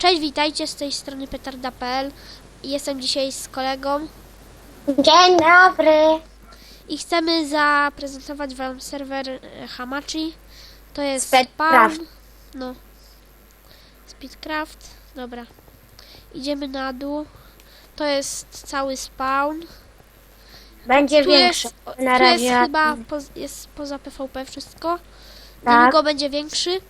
Cześć, witajcie z tej strony petarda.pl. Jestem dzisiaj z kolegą Dzień dobry. i chcemy zaprezentować wam serwer e, Hamachi. To jest Speedcraft. spawn. No. Speedcraft. Dobra. Idziemy na dół. To jest cały spawn. Będzie Tu większy. jest, Na tu jest razie. chyba poz, jest poza PvP wszystko. Tak. Niedługo będzie większy.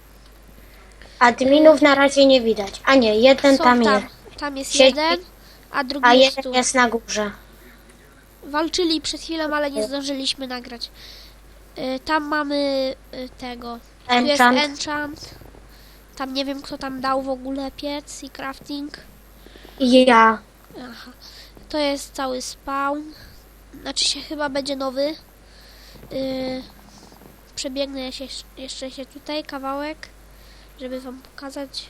Adminów na razie nie widać. A nie, jeden Są tam tam, jest. tam jest Siedzi- jeden, a drugi A jest jeden tu. jest na górze. Walczyli przed chwilą, ale nie zdążyliśmy nagrać. Y, tam mamy y, tego. Tu jest Enchant. enchant. Tam nie wiem kto tam dał w ogóle piec i crafting. I ja. Aha. To jest cały spawn. Znaczy się chyba będzie nowy. Y, przebiegnę się, jeszcze się tutaj kawałek, żeby wam pokazać.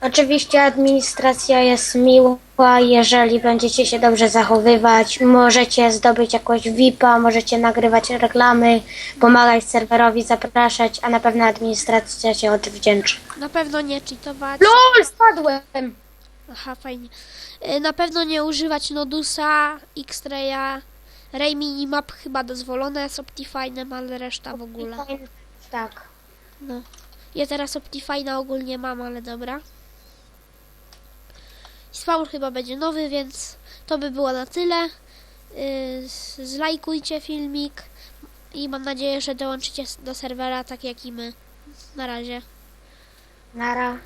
Oczywiście administracja jest miła, jeżeli będziecie się dobrze zachowywać. Możecie zdobyć jakąś VIP-a, możecie nagrywać reklamy, pomagać serwerowi, zapraszać, a na pewno administracja się odwdzięczy. Na pewno nie cheatować. LOL, spadłem! Aha, fajnie. Y, Na pewno nie używać Nodusa, X-Raya, Ray Minimap chyba dozwolone z Optifine'em, ale reszta w ogóle. Tak. No. Ja teraz Optifine'a ogólnie mam, ale dobra. Spawn chyba będzie nowy, więc to by było na tyle. Y, z- Zlajkujcie filmik i mam nadzieję, że dołączycie do serwera tak jak i my. Na razie. Nara.